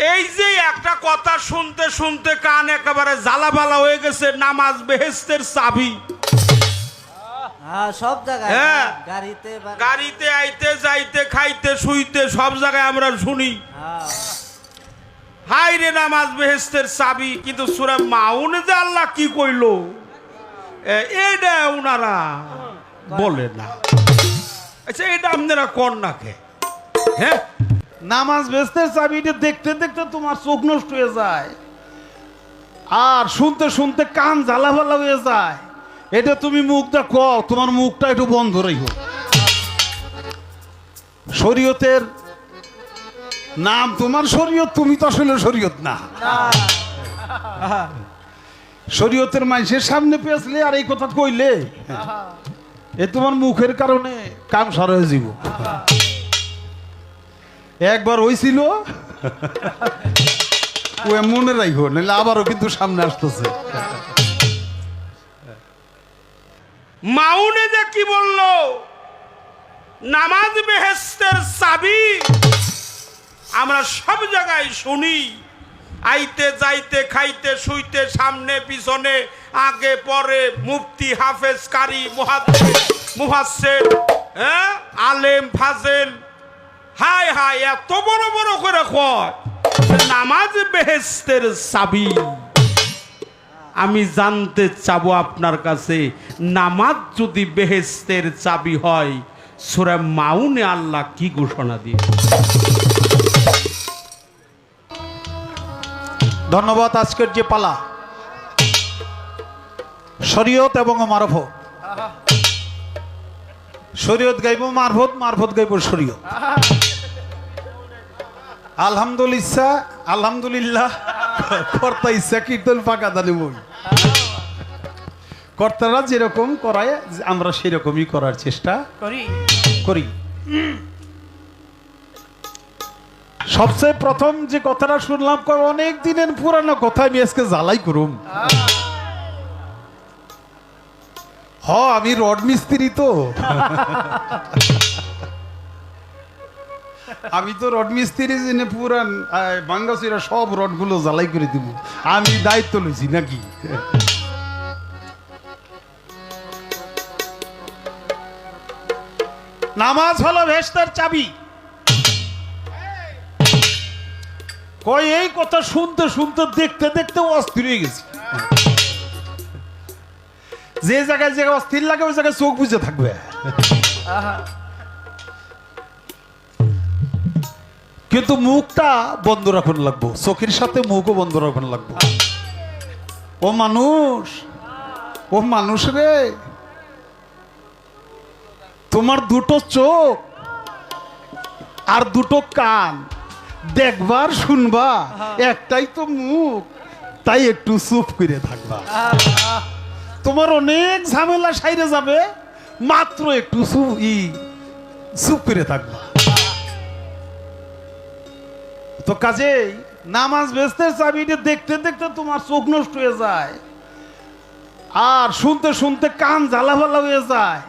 এই যে একটা কথা শুনতে শুনতে কান একেবারে জ্বালাবালা হয়ে গেছে নামাজ বেহেস্তের চাবি। হ্যাঁ সব জায়গায় হ্যাঁ। গাড়িতে গাড়িতে আইতে যাইতে খাইতে শুইতে সব জায়গায় আমরা শুনি। হ্যাঁ। হাই রে নামাজ বেহেস্তের চাবি কিন্তু সুরে মাউন যে আল্লাহ কি কইলো? এ, এইটা উনারা বলে না। আচ্ছা এটা আপনারা কর না কে? হ্যাঁ? নামাজ বেচতে চাবিটা দেখতে দেখতে তোমার চোখ নষ্ট হয়ে যায়। আর শুনতে শুনতে কান জ্বালাভালা হয়ে যায়। এটা তুমি মুখটা ক তোমার মুখটা একটু বন্ধ রেখো। শরীয়তের নাম তোমার শরীয়ত, তুমি তো আসলে শরীয়ত না। শরীয়তের মানুষের সামনে পেয়েছিলে আর এই কথা কইলে, এ তোমার মুখের কারণে কাম সারা হয়ে যাব একবার হইছিল। ও মনে রাখো নাহলে আবারও কিন্তু সামনে আসতেছে। মাউনে যে কি বলল? নামাজ বেহেস্তের চাবি আমরা সব জায়গায় শুনি। আইতে, যাইতে, খাইতে, শুইতে, সামনে, পিছনে, আগে, পরে, মুফতি, হাফেজ, কারি মুহাসের হ্যাঁ? আলেম, ফাজেল হাই এত বড় বড় করে কয় নামাজ বেহেস্তের চাবি। আমি জানতে চাবো আপনার কাছে, নামাজ যদি বেহেস্তের চাবি হয়, সুরা মাউনে আল্লাহ কি ঘোষণা দিয়ে ধন্যবাদ আজকের যে পালা। শরীয়ত এবং মারফত। শরীয়ত গাইব, মারফত মারফত গাইব শরীয়ত। আলহামদুলিল্লাহ আলহামদুলিল্লাহ। কর্তা ইচ্ছা কীর্তন পাকা দানি বই কর্তারা যেরকম করায় আমরা সেরকমই করার চেষ্টা করি। করি। সবচেয়ে প্রথম যে কথাটা শুনলাম অনেক দিনের পুরানো কথা আমি আজকে জ্বালাই করুম। হ আমি রড মিস্ত্রি তো। আমি তো রড মিস্ত্রি জেনে পুরান বাঙ্গাসিরা সব রডগুলো জ্বালাই করে দিব। আমি দায়িত্ব লইছি নাকি? নামাজ হলো ভেস্তার চাবি। কই, এই কথা শুনতে শুনতে, দেখতে দেখতে অস্থির হয়ে গেছি। যে জায়গায়, যে অস্থির লাগে, ওই জায়গায় চোখ বুঝে থাকবে। কিন্তু মুখটা বন্ধ রাখুন লাগবো। চোখের সাথে মুখও বন্ধ রাখুন লাগবো। ও মানুষ ও মানুষ রে। তোমার দুটো চোখ আর দুটো কান। দেখবার, শুনবা, একটাই তো মুখ, তাই একটু চুপ করে থাকবা। তোমার অনেক ঝামেলা সাইরে যাবে, মাত্র একটু চুপ ই, চুপ করে থাকবা। তো কাজেই নামাজ বেচতে চাবিটা দেখতে দেখতে তোমার চোখ নষ্ট হয়ে যায়। আর শুনতে শুনতে কান জ্বালাভালা হয়ে যায়।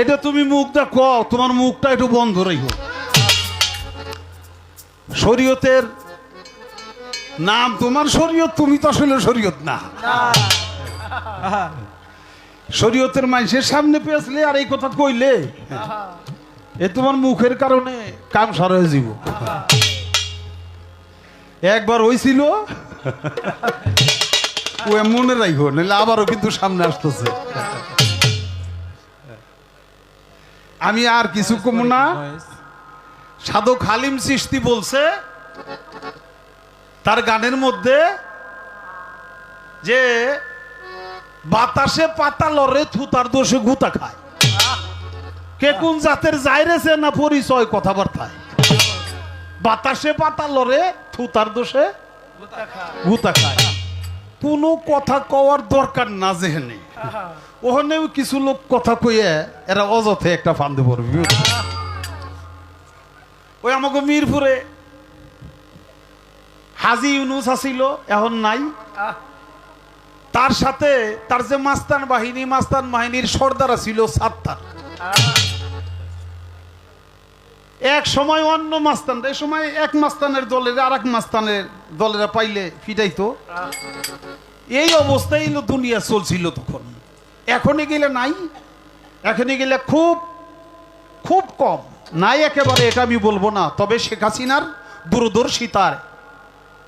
এটা তুমি মুখটা কও, তোমার মুখটা একটু বন্ধ রেখো শরীয়তের নাম তোমার শরীয়ত, তুমি তো আসলে শরীয়ত না। শরীয়তের মানুষের সামনে পেয়েছিলে আর এই কথা কইলে, এ তোমার মুখের কারণে কাম সারা হয়ে যাব একবার হইছিল। ও মনে রাখো নাহলে আবারও কিন্তু সামনে আসতেছে। আমি আর কিছু কম না। সাধক হালিম সৃষ্টি বলছে, তার গানের মধ্যে যে বাতাসে পাতা লড়ে থুতার দোষে গুতা খায়। কে কোন জাতের যাইরেছে না পরিচয় কথাবার্তায়? বাতাসে পাতা লড়ে থুতার দোষে গুতা খায়। কোনো কথা কওয়ার দরকার না যেহেনে ওখানেও কিছু লোক কথা কইয়ে এরা অযথে একটা ফান্দে পড়বে ওই আমাকে মিরপুরে হাজি ইউনুস আসিল, এখন নাই। তার সাথে তার যে মাস্তান বাহিনী, মাস্তান বাহিনীর সর্দার ছিল সাত্তার। এক সময় অন্য মাস্তান এই সময় এক মাস্তানের দলের আর এক মাস্তানের দলেরা পাইলে ফিটাইতো। এই অবস্থায় দুনিয়া চলছিল তখন। এখনই গেলে নাই, এখনই গেলে খুব খুব কম। নাই একেবারে, এটা আমি বলব না। তবে শেখ হাসিনার দূরদর্শিতার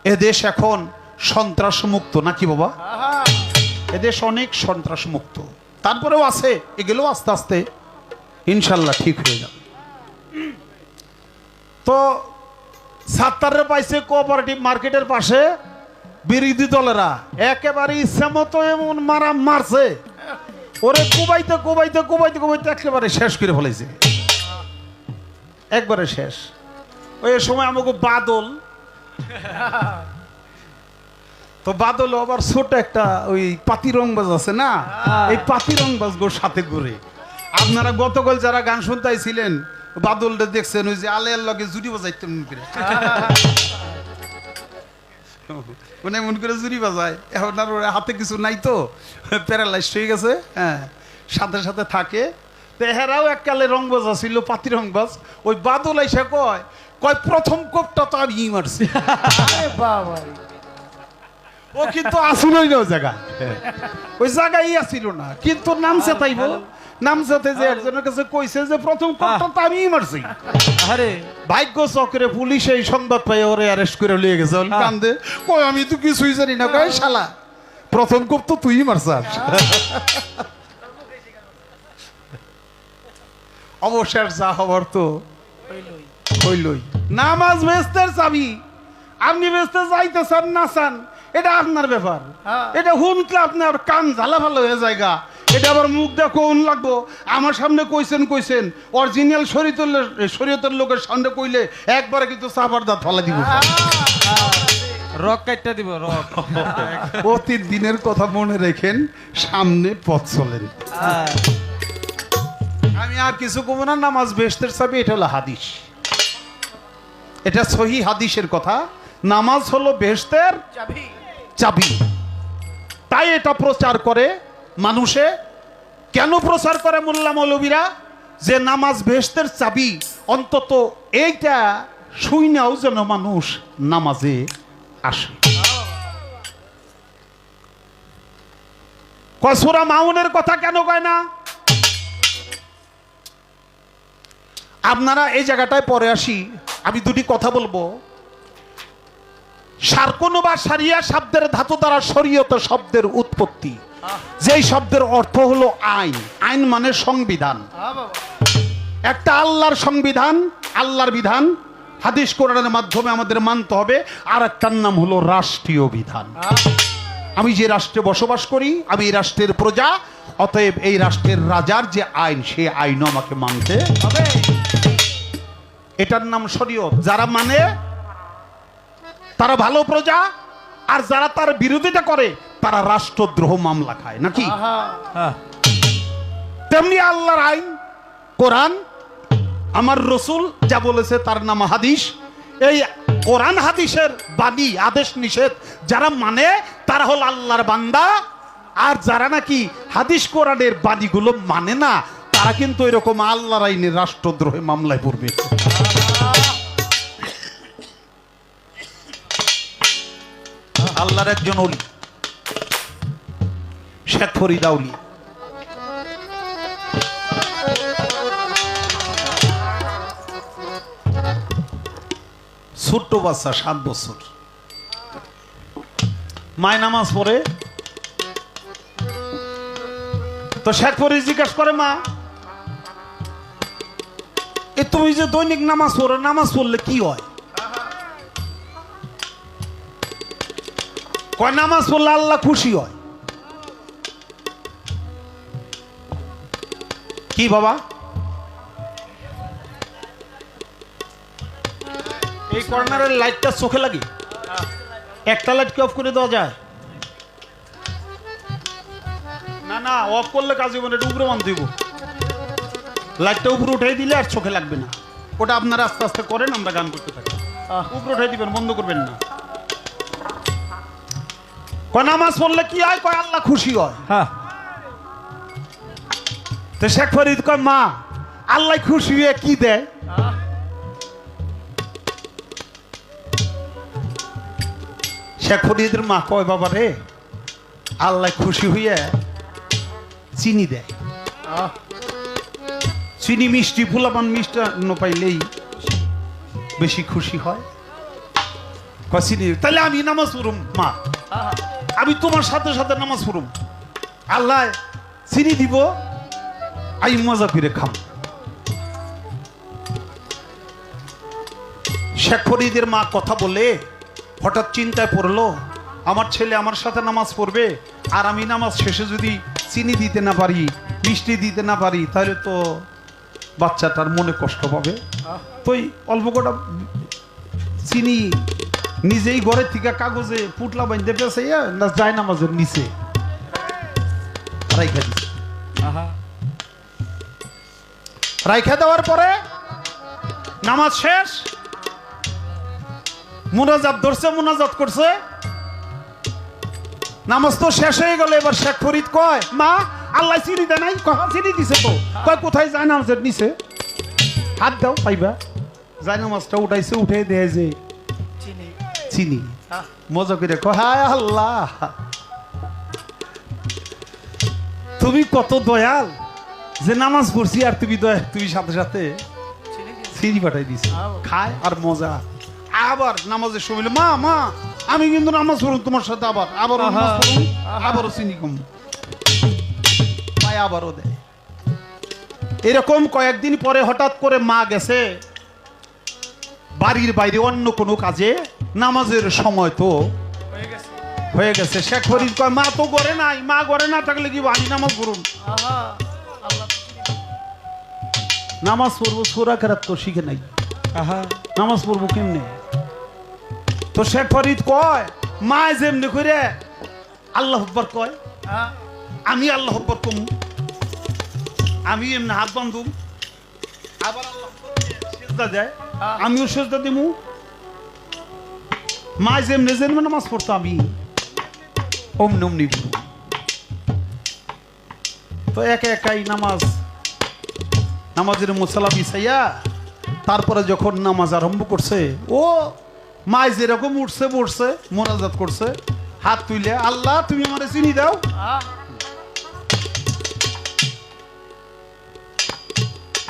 এদেশ এখন সন্ত্রাস মুক্ত নাকি বাবা? এদেশ অনেক সন্ত্রাস মুক্ত তারপরেও আছে, এগুলো আস্তে আস্তে ইনশাল্লাহ ঠিক হয়ে যাবে। তো সাত্তারের পাইছে কোঅপারেটিভ মার্কেটের পাশে বিরোধী দলেরা। একেবারে ইচ্ছা মতো এমন মারা মারছে। ওরে কুবাইতে কুবাইতে কুবাইতে কুবাইতে একেবারে শেষ করে ফেলেছে। একবারে শেষ। ওই সময় আমাকে বাদল। তো বাদল আবার ছোট একটা ওই পাতি রংবাজ আছে না? এই পাতি রংবাজ গোর সাথে ঘুরে। আপনারা গতকাল যারা গান শুনতাইছিলেন বাদলটা দেখছেন, ওই যে আলের লগে জুড়ি বাজাইতে মন করে। মানে এমন করে জুড়ি বাজায়। এখন আর ওর হাতে কিছু নাই তো প্যারালাইজ হয়ে গেছে হ্যাঁ সাথে সাথে থাকে। তো এরাও এককালে রংবাজ ছিল পাতি রংবাজ। ওই বাদল এসে কয় কয়, প্রথম কোপটা তো আমি মারছি। বাবা ও কিন্তু আসিলই না ওই জায়গায় ওই জায়গায় আসিল না। কিন্তু নামছে তাইব নামসাতে যে একজনের কাছে কইছে যে প্রথম মারছি। আরে। ভাগ্য চক্রে পুলিশ এই সংবাদ পাই ওরে অ্যারেস্ট করে লিয়ে গেছে। কান্দে। কই আমি তো কিছুই জানি না। কই শালা প্রথম কোপ তো তুই মারছাস অবসর যা হবার তো হইলই। নামাজ বেস্তের চাবি। আপনি বেস্তে যাইতেছেন না চান। এটা আপনার ব্যাপার। এটা হুনলে আপনার কান ঝালা ভালো হয়ে জায়গা এটা আবার মুখ দিয়ে কোন লাগবো? আমার সামনে কইছেন কইছেন। অরিজিনাল শরীয়তের শরীয়তের লোকের সামনে কইলে একবারে কিন্তু চাপার দাঁত ফলা দিব। রক কাটটা দিব রক। অতীত দিনের কথা মনে রেখেন সামনে পথ চলেন আমি আর কিছু কমো না নামাজ বেস্তের চাবি এটা হলো হাদিস। এটা সহি হাদিসের কথা। নামাজ হলো বেহেশতের চাবি। তাই এটা প্রচার করে মানুষে। কেন প্রচার করে মোল্লা মৌলবীরা? যে নামাজ বেহেশতের চাবি, অন্তত এইটা শুইনাও যেন মানুষ নামাজে আসে। কসুরা মাউনের কথা কেন কয় না? আপনারা এই জায়গাটায় পরে আসি, আমি দুটি কথা বলব। সার্কনো বা সারিয়া শব্দের ধাতু দ্বারা শরীয়ত শব্দের উৎপত্তি। যেই শব্দের অর্থ হলো আইন। আইন মানে সংবিধান। একটা আল্লাহর সংবিধান আল্লাহর বিধান হাদিস কোরআনের মাধ্যমে আমাদের মানতে হবে। আর একটার নাম হলো রাষ্ট্রীয় বিধান। আমি যে রাষ্ট্রে বসবাস করি আমি এই রাষ্ট্রের প্রজা অতএব এই রাষ্ট্রের রাজার যে আইন সেই আইনও আমাকে মানতে হবে। এটার নাম শরীয়ত। যারা মানে তারা ভালো প্রজা আর যারা তার বিরোধিতা করে তারা রাষ্ট্রদ্রোহ মামলা খায় নাকি? তেমনি আল্লাহর আইন কোরআন আমার রসুল যা বলেছে তার নাম হাদিস। এই কোরআন হাদিসের বাণী আদেশ নিষেধ যারা মানে তারা হল আল্লাহর বান্দা। আর যারা নাকি হাদিস কোরআনের বাণীগুলো মানে না তারা কিন্তু এরকম আল্লাহর আইনের রাষ্ট্রদ্রোহে মামলায় পড়বে। আল্লাহর একজন অলি শেখ ফরিদাউলি ছোট্ট বাচ্চা, সাত বছর। মায় নামাজ পড়ে। তো শেখ ফরিদ জিজ্ঞাসা করে, মা, এ তুমি যে দৈনিক নামাজ পড়ো, নামাজ পড়লে কি হয়? কয় নামাজ পড়লে আল্লাহ খুশি হয়। কি বাবা? এই কর্নারের লাইটটা চোখে লাগে। একটা লাইট কি অফ করে দেওয়া যায়? না না অফ করলে কাজ হবে না এটা উপরে মান দিব লাইটটা উপরে উঠাই দিলে আর চোখে লাগবে না। ওটা আপনারা আস্তে আস্তে করেন আমরা গান করতে থাকি। উপরে উঠাই দিবেন বন্ধ করবেন না। কয় নামাজ পড়লে কি হয় কয় আল্লাহ খুশি হয়। হ্যাঁ। তো শেখ ফরিদ কয় মা আল্লাহ খুশি হয়ে কি দেয়? শেখ ফরিদের মা কয় বাবা রে আল্লাহ খুশি হইয়ে চিনি দেয়। চিনি মিষ্টি ফুলাপান মিষ্টান্ন পাইলেই বেশি খুশি হয়। চিনি তাহলে আমি নামাজ মা। আমি তোমার সাথে সাথে নামাজ পড়ুম আল্লাহ চিনি দিব। আমি মজা করে খাম শেখ ফরিদের মা কথা বলে হঠাৎ চিন্তায় পড়ল আমার ছেলে আমার সাথে নামাজ পড়বে আর আমি নামাজ শেষে যদি চিনি দিতে না পারি মিষ্টি দিতে না পারি তাহলে তো বাচ্চাটার মনে কষ্ট পাবে। তো অল্প কটা চিনি নিজেই ঘরের থেকে কাগজে পুটলা বাঁধতে পেয়েছে না যায় নামাজের নিচে? রাইখা দিছে। রাইখা দেওয়ার পরে নামাজ শেষ মুনাজাত ধরছে মুনাজাত করছে। নামাজ তো শেষ হয়ে গেল এবার শেখ ফরিদ কয় মা আল্লাহ চিনি দেয় নাই কখন চিনি দিছে তো। কয় কোথায় যায় নামাজের নিচে? হাত দাও পাইবা। যায় নামাজটা উঠাইছে উঠে দেয় যে চিনি। মজা করে হায় আল্লাহ। তুমি কত দয়াল যে নামাজ পড়ছি আর তুমি দয়া তুমি সাথে সাথে চিনি পাঠাই দিস খায় আর মজা। আবার নামাজের সময় মা মা আমি কিন্তু নামাজ পড়ুন তোমার সাথে আবার। আবার আবারও চিনি কম। আবারও দেয়। এরকম কয়েকদিন পরে হঠাৎ করে মা গেছে। বাড়ির বাইরে অন্য কোনো কাজে নামাজের সময় তো হয়ে গেছে। শেখ ফরিদ কয় মা তো করে নাই মা করে না থাকলে কি আমি নামাজ পড়ুন? নামাজ পড়ব সোরা খেরাত তো শিখে নাই। নামাজ পড়ব কেমনে? তো শেখ ফরিদ কয় মা যেমনি করে আল্লাহ হব্বার কয় আমি আল্লাহ হব্বার কম। আমি এমনি হাত বান্ধুম আবার আল্লাহ দেয়। আমিও সেজদা দিমু। মা যেমনি যেমনি নামাজ পড়তো আমি। অমনি অমনি পড়ব। তো একে একাই নামাজ, নামাজের মুসালা বিছাইয়া তারপরে যখন নামাজ আরম্ভ করছে, ও মায় যেরকম উঠছে, বসছে, মোনাজাত করছে, হাত তুইলে, আল্লাহ, তুমি আমারে চিনি দাও।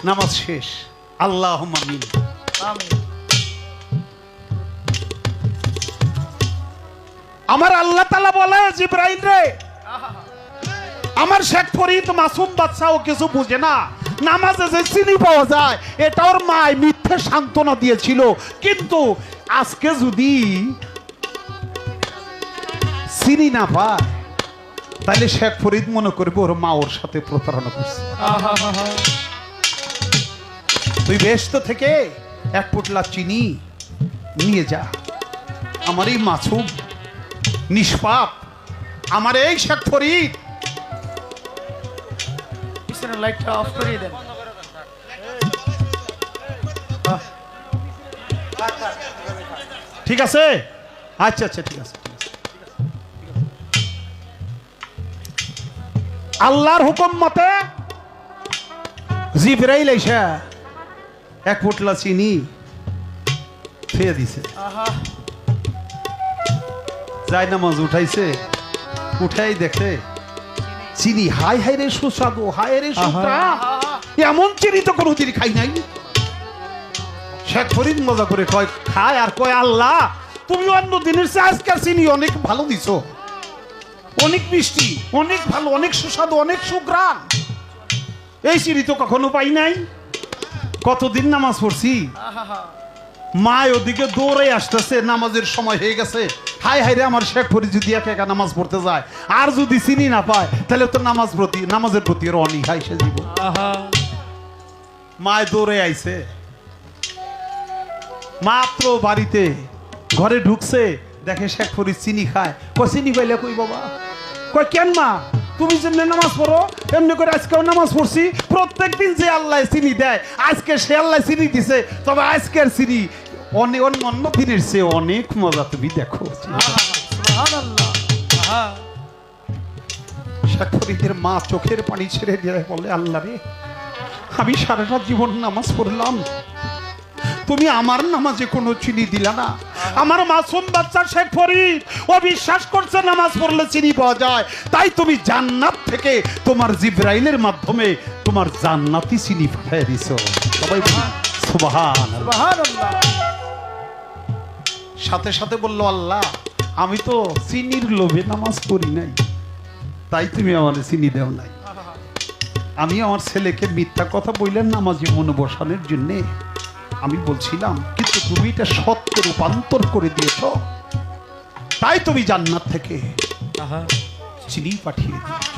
নামাজ শেষ। আল্লাহ আমিন। আমার আল্লাহ তালা বলে জিব্রাইল রে আমার শেখ ফরিদ মাসুম বাচ্চা ও কিছু বুঝে না। নামাজে যে চিনি পাওয়া যায় এটা ওর মায় মিথ্যে সান্ত্বনা দিয়েছিল। কিন্তু আজকে যদি চিনি না পায় তাহলে শেখ ফরিদ মনে করবে ওর মা ওর সাথে প্রতারণা করছে। তুই ব্যস্ত থেকে এক পোটলা চিনি নিয়ে যা। আমার এই মাছুম নিষ্পাপ। আমার এই শেখ ফরিদ। লাইটটা অফ করিয়ে দেন। ঠিক আছে? আচ্ছা আচ্ছা ঠিক আছে আল্লাহর হুকুম মতে জিব্রাইল আইসা এক পোটলা চিনি ফেয়ে দিছে। যাই নামাজ উঠাইছে উঠাই দেখে চিনি হাই হাই রে সুস্বাদু হাই রে এমন চিনি তো কোনোদিন খাই নাই। শেখ ফরিদ মজা করে কয় খায় আর কয় আল্লাহ তুমি অন্য দিনের চেয়ে আজকের চিনি অনেক ভালো দিছো। অনেক মিষ্টি অনেক ভালো অনেক সুস্বাদু অনেক সুগ্রাম এই চিনি তো কখনো পাই নাই। কতদিন নামাজ পড়ছি? মা ওদিকে দৌড়ে আসতেছে নামাজের সময় হয়ে গেছে। হাই হাই রে আমার শেখ ফরি যদি একা একা নামাজ পড়তে যায় আর যদি চিনি না পায় তাহলে তো নামাজ প্রতি নামাজের প্রতি ওর অনীহাই সে জীবন আহা। মায় দৌড়ে আইছে। মাত্র বাড়িতে ঘরে ঢুকছে দেখে শেখ ফরিদ চিনি খায়। কয় চিনি পাইলে কই বাবা? কয় কেন মা? তুমি যেমনি নামাজ পড়ো এমনি করে আজকেও নামাজ পড়ছি। প্রত্যেক দিন যে আল্লাহ চিনি দেয়, আজকে সে আল্লাহ চিনি দিছে, তবে আজকের চিনি অনেক অন্য দিনের চেয়ে অনেক মজা তুমি দেখো। ফরিদের মা চোখের পানি ছেড়ে দিয়ে বলে, আল্লাহ রে, আমি সারাটা জীবন নামাজ পড়লাম। তুমি আমার নামাজে কোনো চিনি দিলা না। আমার মাসুম বাচ্চা শেখ ফরিদ ও বিশ্বাস করছে নামাজ পড়লে চিনি পাওয়া যায়। তাই তুমি জান্নাত থেকে তোমার জিব্রাইলের মাধ্যমে তোমার জান্নাতি চিনি পাঠিয়ে দিছো। সবাই সুবহান সুবহানাল্লাহ। সাথে সাথে বলল আল্লাহ আমি তো চিনির লোভে নামাজ পড়ি নাই। তাই তুমি আমার চিনি দেও নাই। আমি আমার ছেলেকে মিথ্যা কথা বললেন নামাজি মনে বসানোর জন্যে আমি বলছিলাম কিন্তু তুমি এটা সত্য রূপান্তর করে দিয়েছ। তাই তুমি জান্নাত থেকে চিনি পাঠিয়ে দিয়েছ